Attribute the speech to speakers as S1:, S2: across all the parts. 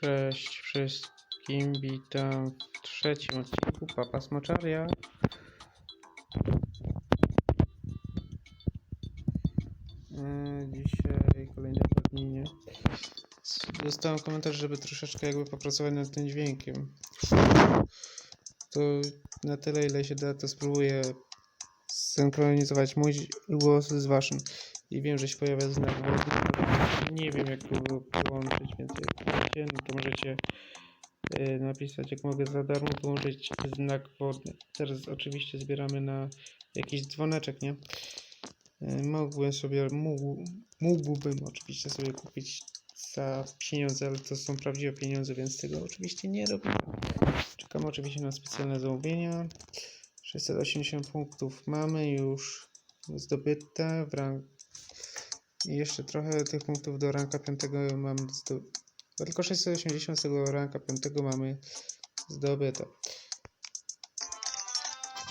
S1: Cześć wszystkim, witam w trzecim odcinku Papa Smoczaria. E, Dzisiaj kolejne zagadnienie. Dostałem komentarz, żeby troszeczkę jakby popracować nad tym dźwiękiem. To na tyle ile się da, to spróbuję synchronizować mój głos z waszym. I wiem, że się pojawia znak. Nie wiem jak go połączyć, więc jak no to możecie e, napisać jak mogę za darmo połączyć znak wodny. Teraz oczywiście zbieramy na jakiś dzwoneczek, nie? E, Mógłbym sobie, mógł, mógłbym oczywiście sobie kupić za pieniądze, ale to są prawdziwe pieniądze, więc tego oczywiście nie robię. Czekam oczywiście na specjalne zamówienia. 680 punktów mamy już zdobyte w rank... I jeszcze trochę tych punktów do ranka 5 mam zdo... Tylko 680 z tego ranka 5 mamy zdobyte.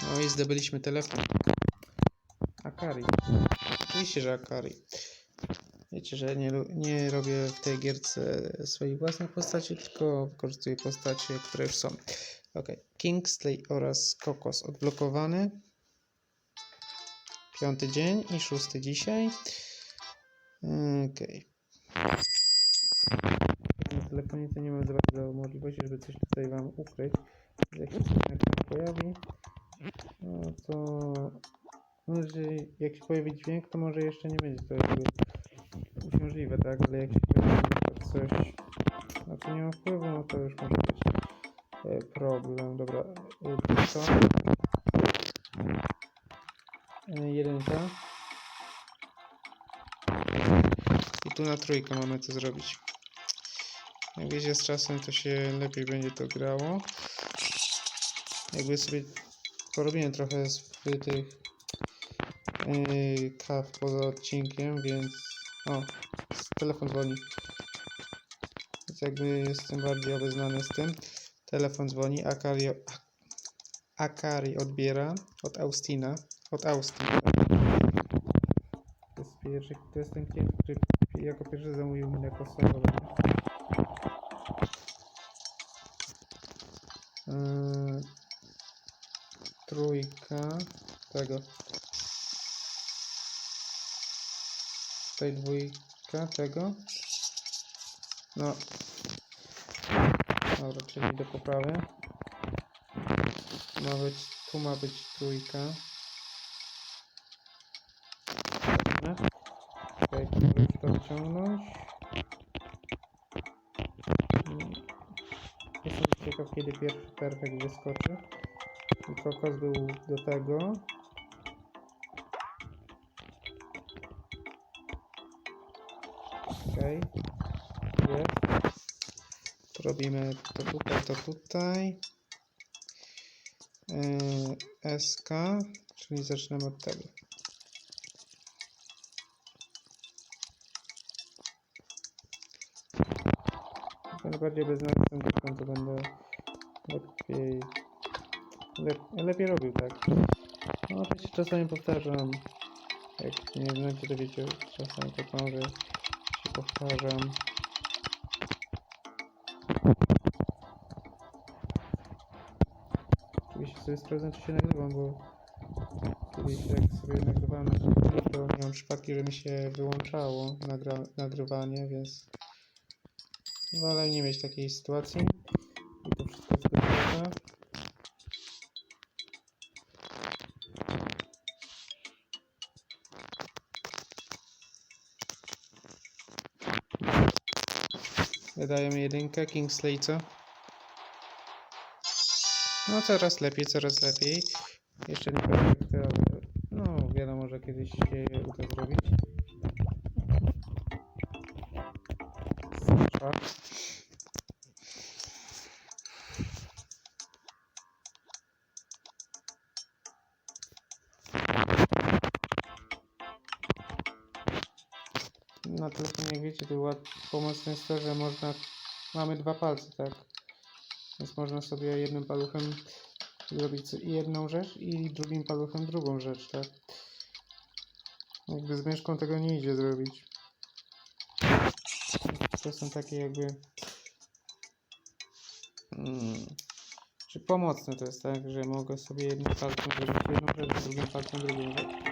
S1: No i zdobyliśmy telefon. Akari. Oczywiście, że Akari. Wiecie, że nie, nie robię w tej gierce swoich własnych postaci, tylko wykorzystuję postacie, które już są. Ok. Kingsley oraz Kokos odblokowany. Piąty dzień i szósty dzisiaj. Okej. Telefonie to nie mam za bardzo możliwości, żeby coś tutaj Wam ukryć. Jak się ekranie pojawi, no to może jak się pojawi dźwięk, to może jeszcze nie będzie to jakby uciążliwe, tak? Ale jak się pojawi coś, na co nie ma wpływu, no to już może być e, problem. Dobra, e, to co? E, Jedynka. I tu na trójkę mamy to zrobić. Jak wiecie, z czasem to się lepiej będzie to grało. Jakby sobie porobiłem trochę z tych yy, kaw poza odcinkiem, więc... O, telefon dzwoni. Więc jakby jestem bardziej obeznany z tym. Telefon dzwoni, Akari, Akari odbiera od Austina. Od Austin. To jest, pierwszy, to jest ten klient, który jako pierwszy zamówił mi na Kosowo. Tutaj dwójka tego. No. Dobra, czyli do poprawy. Ma być, tu ma być trójka. Okay, to wyciągnąć. Mm. Jestem ciekaw, kiedy pierwszy perfekt wyskoczy. I kokos był do tego. Jest. To robimy to tutaj, to tutaj. Yy, SK, czyli zaczynamy od tego. Będę bardziej beznadziejny, to będę lepiej, lep, lepiej robił, tak. No oczywiście czasami powtarzam, jak nie znacie, to wiecie, czasami tak mam, że powtarzam. Oczywiście sobie sprawdzam, czy się nagrywam, bo kiedyś jak sobie nagrywałem to miałem przypadki, że mi się wyłączało nagrywanie, więc wolę nie mieć takiej sytuacji. Wydajemy jedynkę, Kingsley, co? No coraz lepiej, coraz lepiej. Jeszcze nie perfekty, ale no wiadomo, że kiedyś się uda zrobić. Telefonie, jak wiecie, to ład... pomocne jest to, że można... Mamy dwa palce, tak? Więc można sobie jednym paluchem zrobić jedną rzecz i drugim paluchem drugą rzecz, tak? Jakby z myszką tego nie idzie zrobić. To są takie jakby Mm. Czy pomocne to jest tak, że mogę sobie jednym palcem zrobić jedną rzecz, drugim palcem drugą rzecz.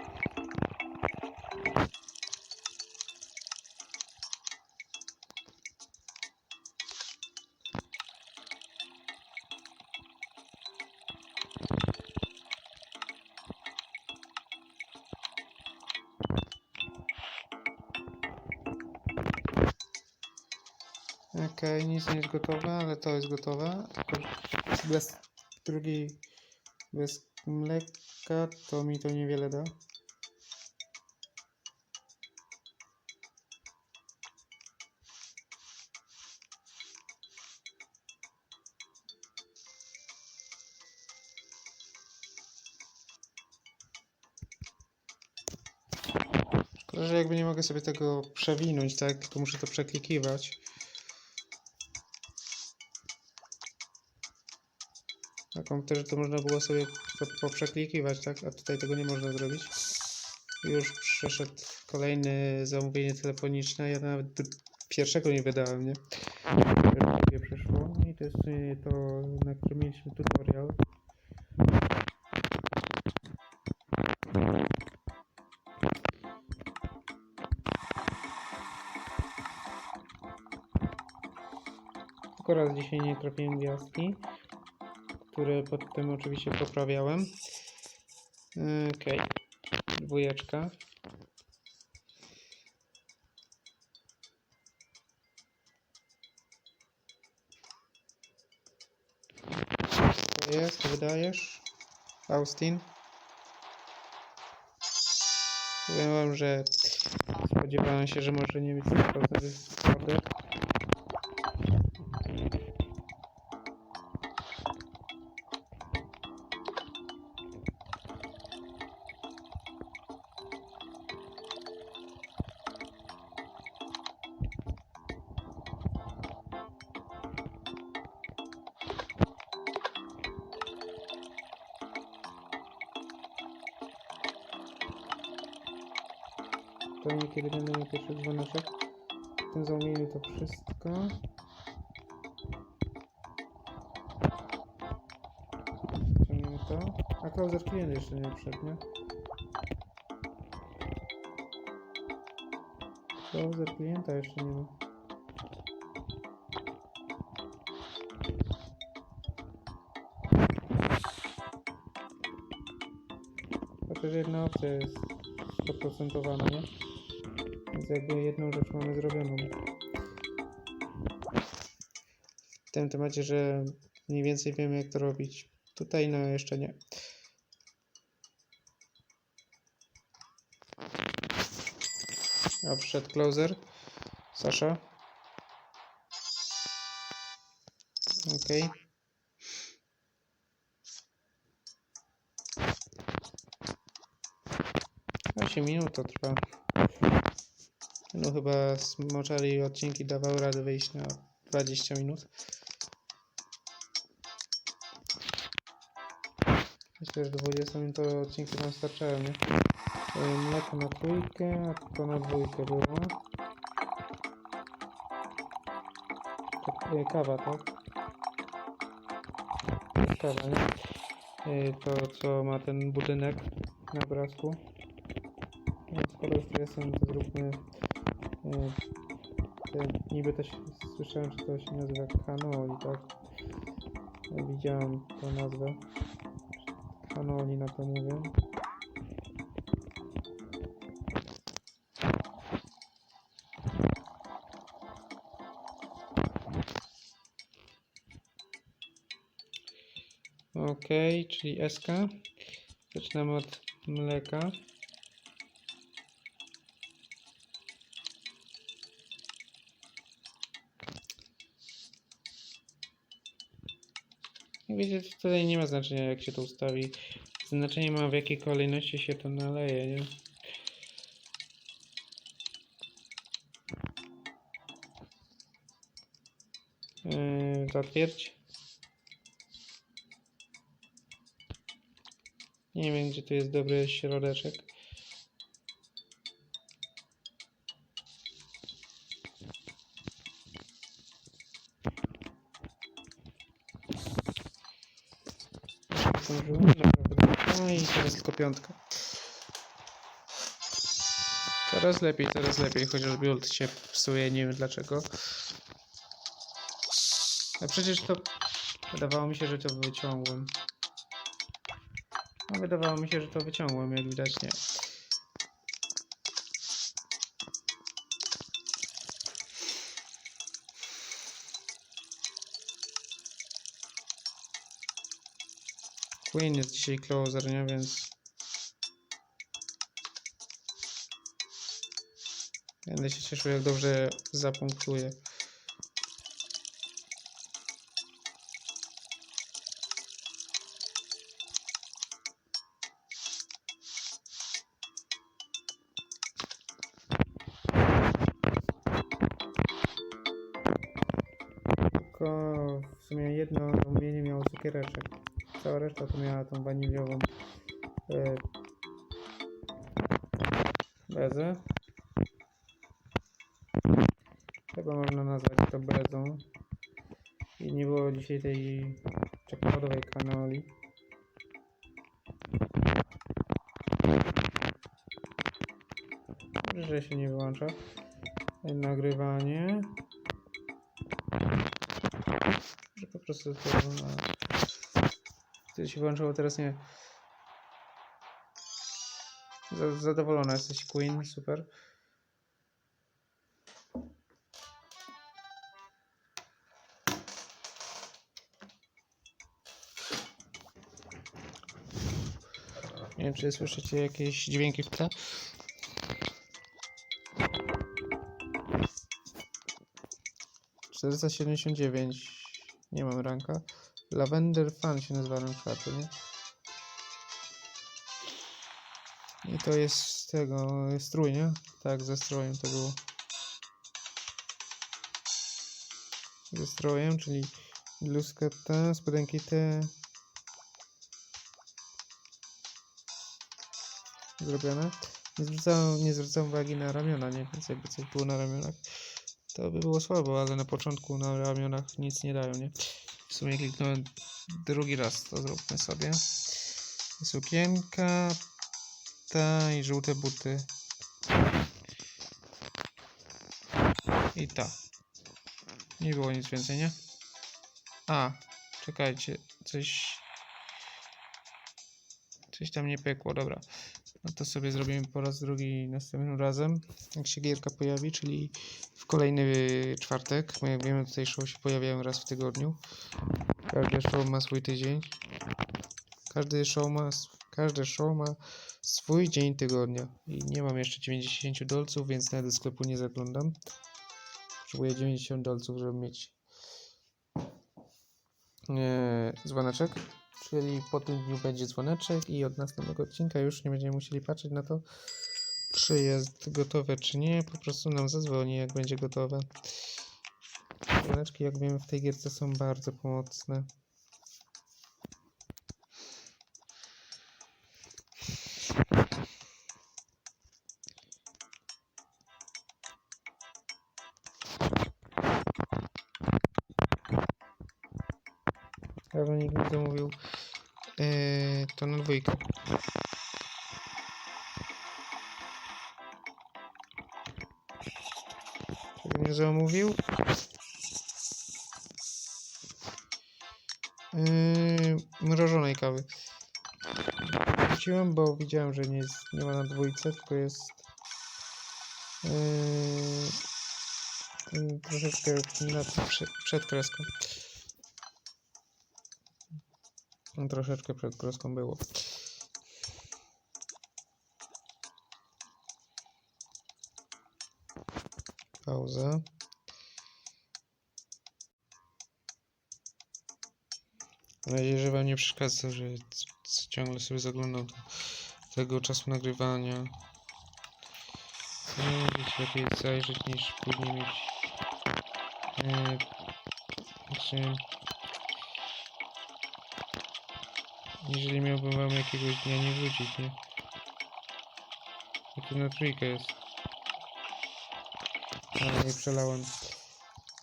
S1: Okej, nic nie jest gotowe, ale to jest gotowe. Bez drugiej, bez mleka to mi to niewiele da. Szkoda, że jakby nie mogę sobie tego przewinąć, tak? Tylko muszę to przeklikiwać. Komputerze to można było sobie poprzeklikiwać, tak? A tutaj tego nie można zrobić. Już przyszedł kolejne zamówienie telefoniczne. Ja nawet pierwszego nie wydałem, nie? Drugie przyszło. I to jest sumie to, na którym mieliśmy tutorial. Tylko dzisiaj nie trafiłem gwiazdki które potem oczywiście poprawiałem. Okej, dwójeczka. To jest, wydajesz? Austin? Wam, że spodziewałem się, że może nie być 100% order. To niekiedy będę miał pierwszy dzwoneczek. Tym zamówieniu to wszystko. Ciągniemy to. A closer klient jeszcze nie wszedł, nie? Closer klienta jeszcze nie ma. Chociaż jedna opcja jest 100% nie? Więc jakby jedną rzecz mamy zrobioną. W tym temacie, że mniej więcej wiemy jak to robić. Tutaj no jeszcze nie. A wszedł closer. Sasza. Okej. 8 minut to trwa. No chyba smoczari odcinki dawały radę wyjść na 20 minut. Myślę, że do 20 minut odcinki nam starczają, nie? Mleko na trójkę, a to na dwójkę było. To, e, kawa, tak? Kawa, nie? E, To co ma ten budynek na obrazku. Więc skoro już jestem, to zróbmy. Niby też słyszałem, że to się nazywa kanoli, tak? Widziałem tę nazwę. Kanoli na to mówię. Ok, czyli SK. Zaczynamy od mleka. Wiecie, tutaj nie ma znaczenia jak się to ustawi. Znaczenie ma w jakiej kolejności się to naleje, nie? Yy, zatwierdź. Nie wiem, gdzie tu jest dobry środeczek. Zdążyłem. Dobra, podwójka i teraz tylko piątka. Coraz lepiej, coraz lepiej, chociaż build się psuje, nie wiem dlaczego. A przecież to... Wydawało mi się, że to wyciągłem. No wydawało mi się, że to wyciągłem, jak widać nie. Queen jest dzisiaj closer, nie? Więc... Będę się cieszył, jak dobrze zapunktuje. Tylko w sumie jedno zamówienie miało cukiereczek. Cała reszta to miała tą waniliową e, bezę. Chyba można nazwać to bezą. I nie było dzisiaj tej czekoladowej kanoli. Że się nie wyłącza. Nagrywanie. Że po prostu to To się włączyło, teraz nie. Za- Zadowolona jesteś Queen, super. Nie wiem, czy słyszycie jakieś dźwięki w tle. Dziewięć. Nie mam ranka. Lavender Fan się nazywa rank czwarty, nie? I to jest z tego strój, nie? Tak, ze strojem to było. Ze strojem, czyli bluzka ta, spodenki te. Zrobione. Nie zwracałem, nie zwracałem uwagi na ramiona, nie? Więc jakby coś było na ramionach, to by było słabo, ale na początku na ramionach nic nie dają, nie? W sumie kliknąłem drugi raz, to zróbmy sobie. Sukienka, ta i żółte buty. I ta. Nie było nic więcej, nie? A, czekajcie, coś... Coś tam nie pykło, dobra. No to sobie zrobimy po raz drugi następnym razem, jak się gierka pojawi, czyli kolejny czwartek. Jak wiemy, tutaj show się pojawiają raz w tygodniu. Każdy show ma swój tydzień. Każdy show ma, każde show ma swój dzień tygodnia. I nie mam jeszcze 90 dolców, więc nawet do sklepu nie zaglądam. Potrzebuję 90 dolców, żeby mieć e, dzwoneczek. Czyli po tym dniu będzie dzwoneczek i od następnego odcinka już nie będziemy musieli patrzeć na to, czy jest gotowe, czy nie. Po prostu nam zadzwoni, jak będzie gotowe. Dzwoneczki, jak wiemy, w tej gierce są bardzo pomocne. Prawda nikt mi zamówił yy, to na dwójkę. Zamówił. Yy, mrożonej kawy. Wróciłem, bo widziałem, że nie, jest, nie ma na dwójce, tylko jest yy, troszeczkę na, przed, przed kreską. Troszeczkę przed kreską było. Mam nadzieję, że wam nie przeszkadza, że ciągle sobie zaglądam do tego czasu nagrywania. No, wiecie, lepiej zajrzeć niż później mieć... E, znaczy, jeżeli miałbym wam jakiegoś dnia nie wrócić, nie? Bo to na trójkę jest. A, nie przelałem.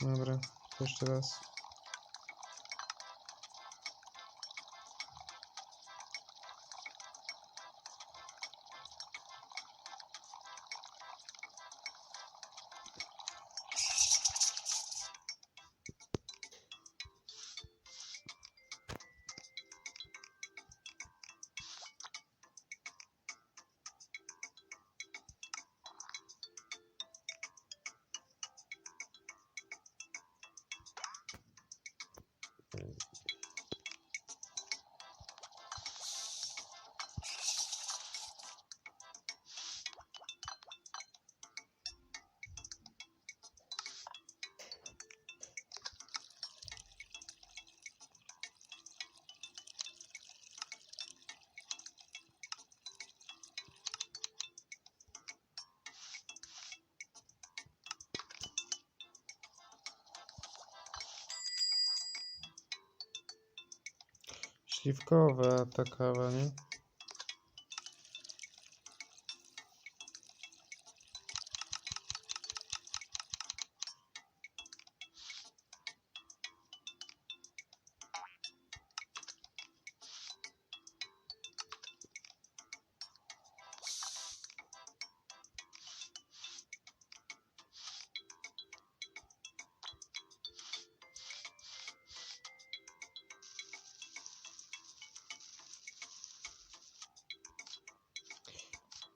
S1: Dobra, jeszcze raz. Śliwkowa ta kawa, nie?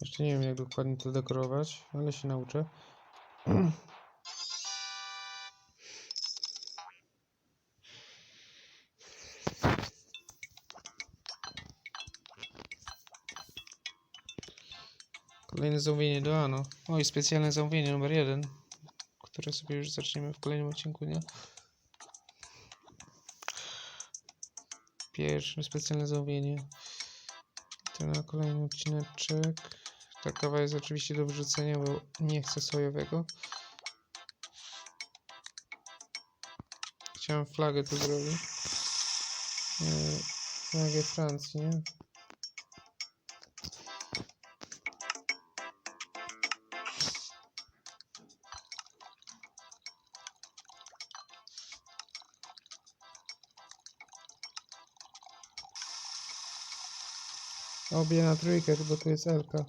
S1: Jeszcze nie wiem jak dokładnie to dekorować, ale się nauczę. Kolejne zamówienie do Ano. Oj, specjalne zamówienie numer jeden, które sobie już zaczniemy w kolejnym odcinku, nie? Pierwsze specjalne zamówienie. To na kolejny odcineczek. Ta kawa jest oczywiście do wyrzucenia, bo nie chcę sojowego. Chciałem flagę tu zrobić. Eee, flagę Francji, nie? Obie na trójkę, bo tu jest Elka.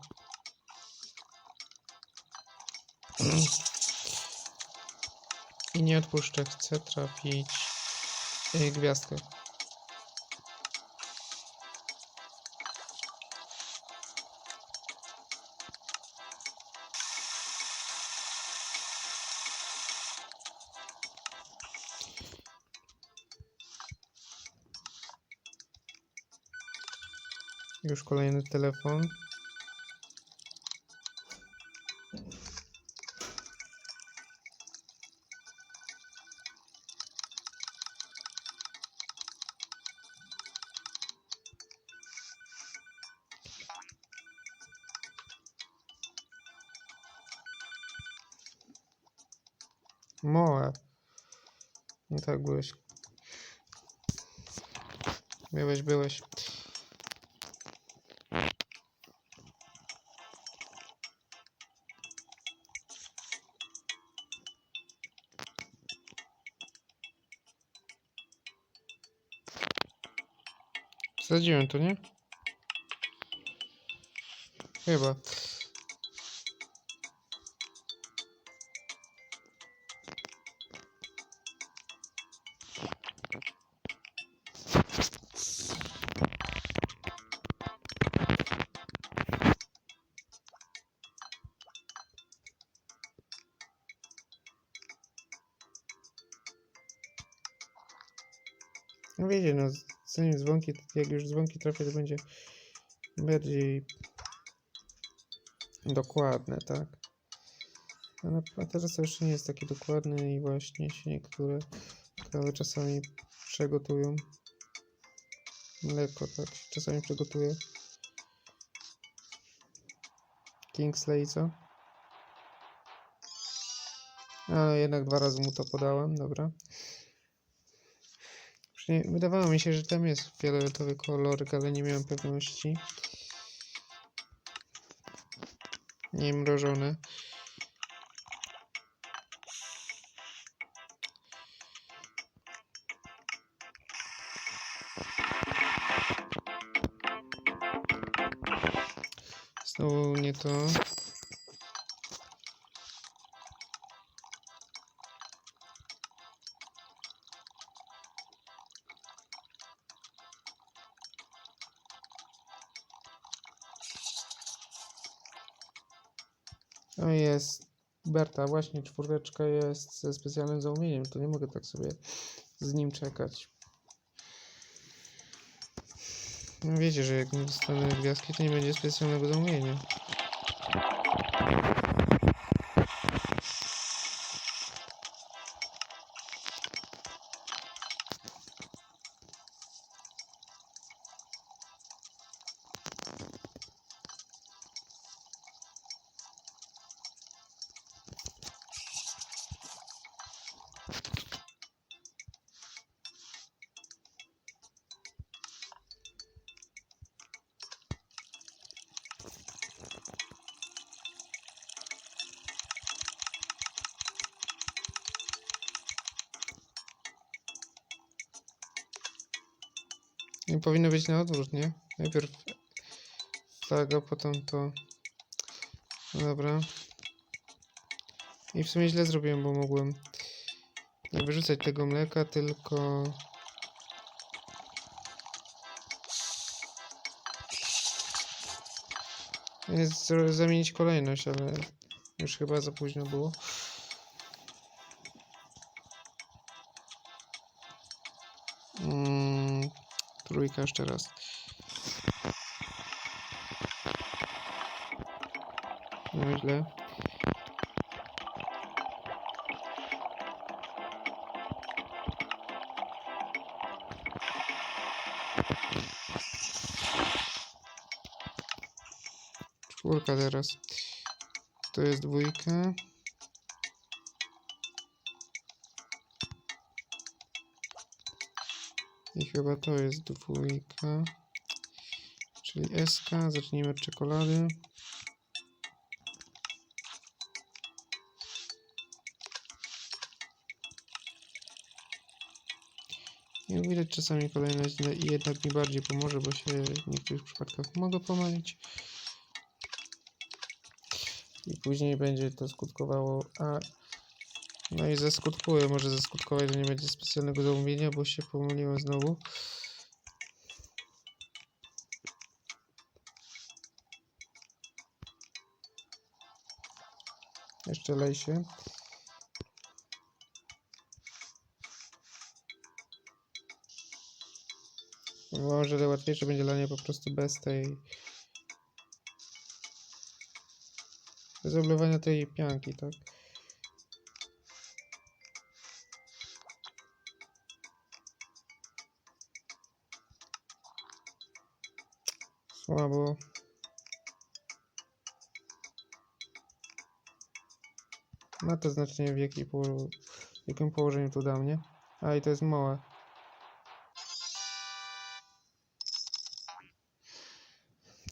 S1: I nie odpuszczę, chcę trafić y, gwiazdkę. Już kolejny telefon. Tak byłeś. Byłeś, byłeś. Wsadziłem to, nie? Chyba. No wiecie, no zanim dzwonki, jak już dzwonki trafię, to będzie bardziej dokładne, tak? A, na, a teraz to jeszcze nie jest taki dokładny i właśnie się niektóre kawy czasami przegotują. Mleko, tak, czasami przegotuje. Kingsley, co? Ale jednak dwa razy mu to podałem, dobra. Wydawało mi się, że tam jest fioletowy kolorek, ale nie miałem pewności. Nie mrożone. Znowu nie to. Berta, właśnie czwóreczka jest ze specjalnym zamówieniem. To nie mogę tak sobie z nim czekać. No wiecie, że jak nie dostanę gwiazdki, to nie będzie specjalnego zamówienia. Powinno być na odwrót, nie? Najpierw flaga, potem to. No dobra. I w sumie źle zrobiłem, bo mogłem nie wyrzucać tego mleka, tylko... Zamienić kolejność, ale już chyba za późno było. Mm, trójka jeszcze raz. No źle. Czwórka teraz. To jest dwójka. I chyba to jest dwójka. Czyli SK. Zacznijmy od czekolady. Jak widać czasami na- jednak mi bardziej pomoże, bo się w niektórych przypadkach mogę pomylić. I później będzie to skutkowało, a no i zaskutkuje, może zaskutkować, że nie będzie specjalnego zamówienia, bo się pomyliłem znowu. Jeszcze lej się. Może łatwiejsze będzie dla niej po prostu bez tej... Bez oblewania tej pianki, tak? Słabo. Ma to znaczenie w, jakiej w jakim położeniu to dam, nie? A i to jest małe.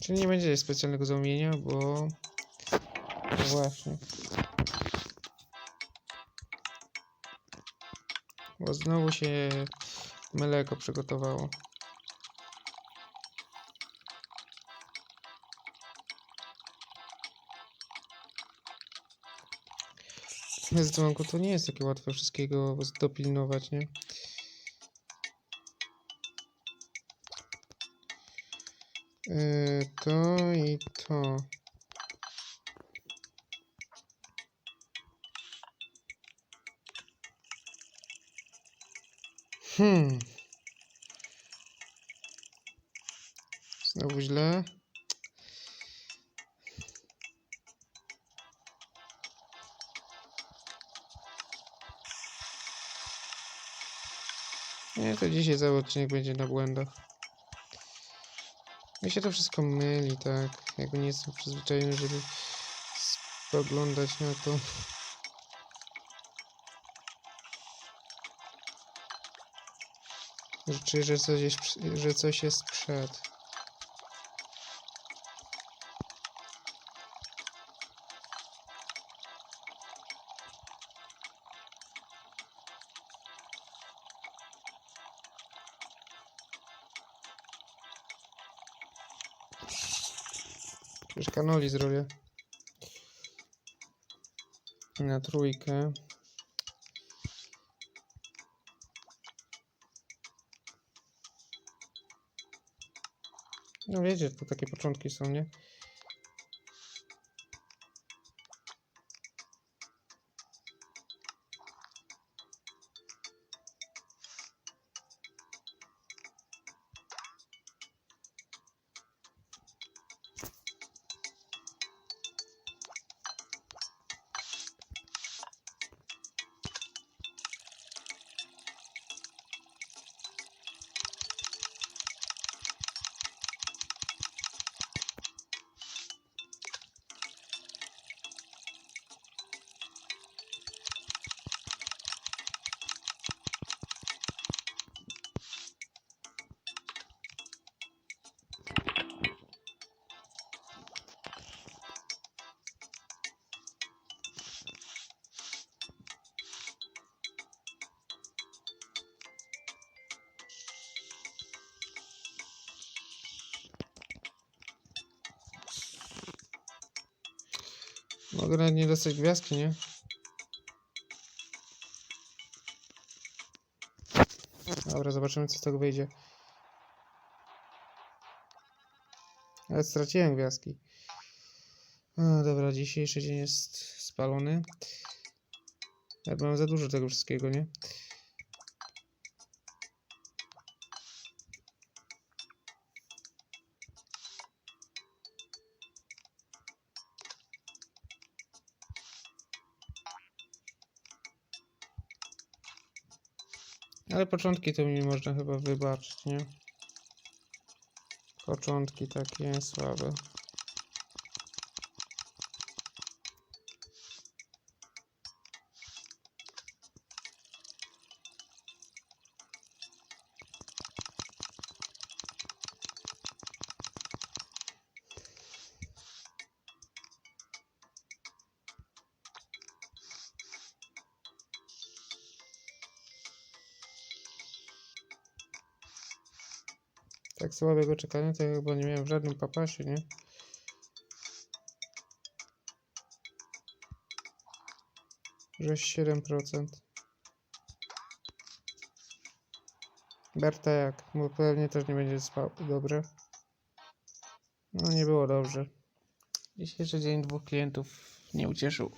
S1: Czyli nie będzie specjalnego zamówienia, bo... No właśnie. Bo znowu się mleko przygotowało. Bez dzwonku to nie jest takie łatwe wszystkiego dopilnować, nie? Yy, to i to. Hmm. Znowu źle. Nie, to dzisiaj cały odcinek będzie na błędach. Mi się to wszystko myli, tak. Jakby nie jestem przyzwyczajony, żeby spoglądać na to. Czuję, że coś jest, że coś jest przed. Kanoli zrobię. Na trójkę. No wiecie, to takie początki są, nie? Mogę nawet nie dostać gwiazdki, nie? Dobra, zobaczymy co z tego wyjdzie. Ale straciłem gwiazdki. A, dobra, dzisiejszy dzień jest spalony. Ja mam za dużo tego wszystkiego, nie? Początki to mi można chyba wybaczyć, nie? Początki takie słabe. Tak słabego czekania to ja chyba nie miałem w żadnym papasie, nie? Żeś 7%. Berta jak? Bo pewnie też nie będzie spał. Dobrze. No nie było dobrze. Dzisiejszy dzień dwóch klientów nie ucieszył.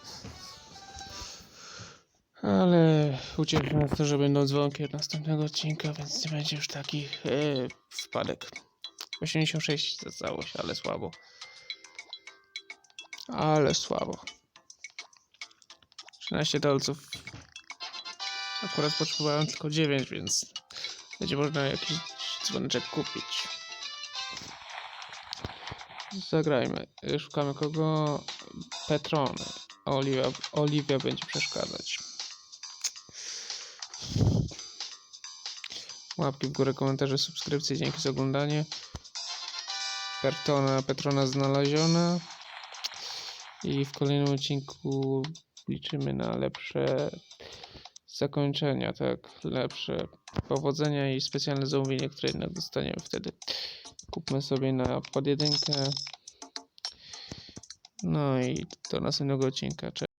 S1: Ucieszy nas to, że będą dzwonki od następnego odcinka, więc nie będzie już takich e, wpadek. 86 zostało się, ale słabo. Ale słabo. 13 dolców. Akurat potrzebowałem tylko 9, więc będzie można jakiś dzwoneczek kupić. Zagrajmy. Szukamy kogo? Petrony. Oliwia będzie przeszkadzać. Łapki w górę, komentarze, subskrypcje. Dzięki za oglądanie. Petrona, Petrona znaleziona. I w kolejnym odcinku liczymy na lepsze zakończenia, tak? Lepsze powodzenia i specjalne zamówienie, które jednak dostaniemy wtedy. Kupmy sobie na pod jedynkę. No i do następnego odcinka. Cześć.